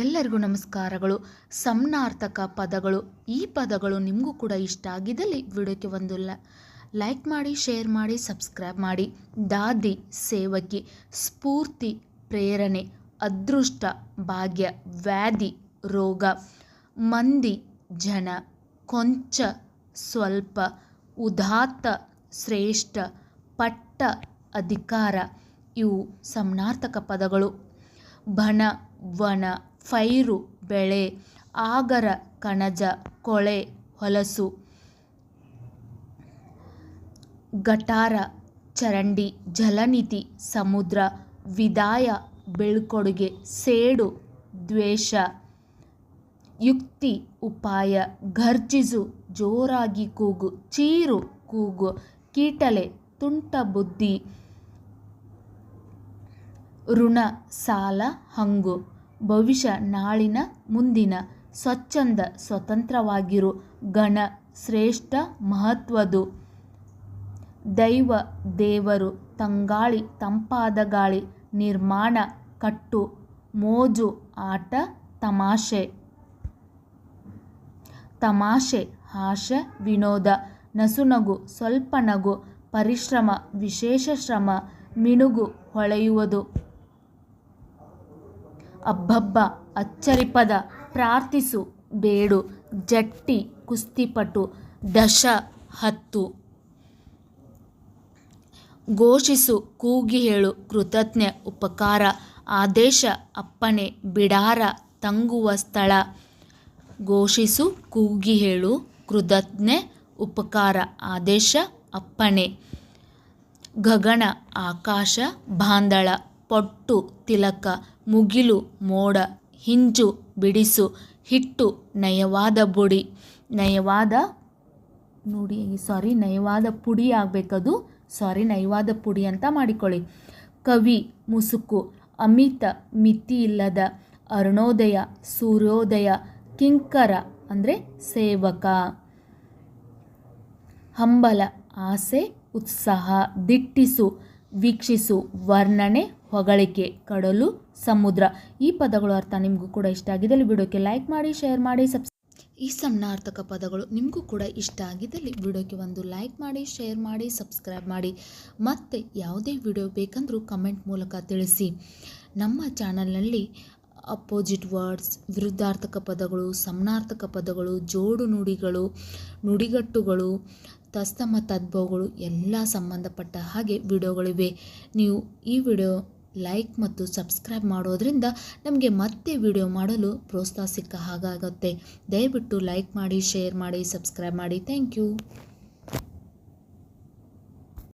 ಎಲ್ಲರಿಗೂ ನಮಸ್ಕಾರಗಳು. ಸಮನಾರ್ಥಕ ಪದಗಳು, ಈ ಪದಗಳು ನಿಮಗೂ ಕೂಡ ಇಷ್ಟ ಆಗಿದ್ದಲ್ಲಿ ವಿಡಿಯೋಕ್ಕೆ ಒಂದು ಲೈಕ್ ಮಾಡಿ, ಶೇರ್ ಮಾಡಿ, ಸಬ್ಸ್ಕ್ರೈಬ್ ಮಾಡಿ. ದಾದಿ ಸೇವಕಿ, ಸ್ಫೂರ್ತಿ, ಪ್ರೇರಣೆ, ಅದೃಷ್ಟ, ಭಾಗ್ಯ, ವ್ಯಾಧಿ, ರೋಗ, ಮಂದಿ, ಜನ, ಕೊಂಚ, ಸ್ವಲ್ಪ, ಉದಾತ್ತ, ಶ್ರೇಷ್ಠ, ಪಟ್ಟ, ಅಧಿಕಾರ, ಇವು ಸಮನಾರ್ಥಕ ಪದಗಳು. ಬಣ ವನ ಫೈರು, ಬೆಳೆ, ಆಗರ, ಕಣಜ, ಕೊಳೆ, ಹೊಲಸು, ಗಟಾರ, ಚರಂಡಿ ಜಲನಿತಿ ಸಮುದ್ರ, ವಿದಾಯ, ಬೀಳ್ಕೊಡುಗೆ, ಸೇಡು, ದ್ವೇಷ, ಯುಕ್ತಿ, ಉಪಾಯ, ಘರ್ಜಿಸು, ಜೋರಾಗಿ ಕೂಗು, ಚೀರು, ಕೂಗು, ಕೀಟಲೆ, ತುಂಟ ಬುದ್ಧಿ, ಋಣ, ಸಾಲ, ಹಂಗು. ಭವಿಷ್ಯ ನಾಳಿನ ಮುಂದಿನ ಸ್ವಚ್ಛಂದ ಸ್ವತಂತ್ರವಾಗಿರು. ಗಣ ಶ್ರೇಷ್ಠ, ಮಹತ್ವದು. ದೈವ, ದೇವರು, ತಂಗಾಳಿ ತಂಪಾದ ಗಾಳಿ ನಿರ್ಮಾಣ, ಕಟ್ಟು, ಮೋಜು, ಆಟ, ತಮಾಷೆ. ತಮಾಷೆ ಹಾಸ್ಯ ವಿನೋದ, ನಸುನಗು, ಸ್ವಲ್ಪ ನಗು, ಪರಿಶ್ರಮ, ವಿಶೇಷ ಶ್ರಮ, ಮಿನುಗು ಹೊಳೆಯುವುದು. ಅಬ್ಬಬ್ಬ, ಅಚ್ಚರಿಪದ, ಪ್ರಾರ್ಥಿಸು, ಬೇಡು, ಜಟ್ಟಿ, ಕುಸ್ತಿಪಟು, ದಶ, ಹತ್ತು. ಘೋಷಿಸು, ಕೂಗಿ ಹೇಳು, ಕೃತಜ್ಞ, ಉಪಕಾರ, ಆದೇಶ, ಅಪ್ಪಣೆ, ಬಿಡಾರ, ತಂಗುವ ಸ್ಥಳ. ಘೋಷಿಸು, ಕೂಗಿ ಹೇಳು, ಕೃತಜ್ಞೆ, ಉಪಕಾರ, ಆದೇಶ, ಅಪ್ಪಣೆ. ಗಗನ, ಆಕಾಶ, ಬಾಂದಳ, ಪೊಟ್ಟು, ತಿಲಕ. ಮುಗಿಲು, ಮೋಡ ಹಿಂಜು ಬಿಡಿಸು, ಹಿಟ್ಟು, ನಯವಾದ ಬುಡಿ. ನಯವಾದ ನೋಡಿ ಸಾರಿ ನಯವಾದ ಪುಡಿ ಆಗಬೇಕದು. ಸಾರಿ ನಯವಾದ ಪುಡಿ ಅಂತ ಮಾಡಿಕೊಳ್ಳಿ. ಕವಿ, ಮುಸುಕು, ಅಮಿತ, ಮಿತಿ ಇಲ್ಲದ, ಅರುಣೋದಯ, ಸೂರ್ಯೋದಯ, ಕಿಂಕರ, ಅಂದರೆ ಸೇವಕ. ಹಂಬಲ, ಆಸೆ, ಉತ್ಸಾಹ, ದಿಟ್ಟಿಸು, ವೀಕ್ಷಿಸು, ವರ್ಣನೆ ಹೊಗಳಿಕೆ, ಕಡಲು, ಸಮುದ್ರ. ಈ ಪದಗಳು ಅರ್ಥ ನಿಮಗೂ ಕೂಡ ಇಷ್ಟ ಆಗಿದ್ದಲ್ಲಿ ವಿಡಿಯೋಕ್ಕೆ ಲೈಕ್ ಮಾಡಿ ಶೇರ್ ಮಾಡಿ ಸಬ್ಸ್ ಈ ಸಮನಾರ್ಥಕ ಪದಗಳು ನಿಮಗೂ ಕೂಡ ಇಷ್ಟ ಆಗಿದ್ದಲ್ಲಿ ವಿಡಿಯೋಕ್ಕೆ ಒಂದು ಲೈಕ್ ಮಾಡಿ ಶೇರ್ ಮಾಡಿ ಸಬ್ಸ್ಕ್ರೈಬ್ ಮಾಡಿ. ಮತ್ತು ಯಾವುದೇ ವಿಡಿಯೋ ಬೇಕಂದರೂ ಕಮೆಂಟ್ ಮೂಲಕ ತಿಳಿಸಿ. ನಮ್ಮ ಚಾನಲ್ನಲ್ಲಿ ಅಪೋಸಿಟ್ ವರ್ಡ್ಸ್ ವಿರುದ್ಧಾರ್ಥಕ ಪದಗಳು, ಸಮನಾರ್ಥಕ ಪದಗಳು, ಜೋಡು ನುಡಿಗಳು, ನುಡಿಗಟ್ಟುಗಳು, ತಸ್ತಮ ತದ್ಭವಗಳು ಎಲ್ಲ ಸಂಬಂಧಪಟ್ಟ ಹಾಗೆ ವಿಡಿಯೋಗಳಿವೆ. ನೀವು ಈ ವಿಡಿಯೋ ಲೈಕ್ ಮತ್ತು ಸಬ್ಸ್ಕ್ರೈಬ್ ಮಾಡೋದ್ರಿಂದ ನಮಗೆ ಮತ್ತೆ ವಿಡಿಯೋ ಮಾಡಲು ಪ್ರೋತ್ಸಾಹ ಸಿಕ್ಕ ಹಾಗಾಗುತ್ತೆ. ದಯವಿಟ್ಟು ಲೈಕ್ ಮಾಡಿ, ಶೇರ್ ಮಾಡಿ, ಸಬ್ಸ್ಕ್ರೈಬ್ ಮಾಡಿ. Thank you.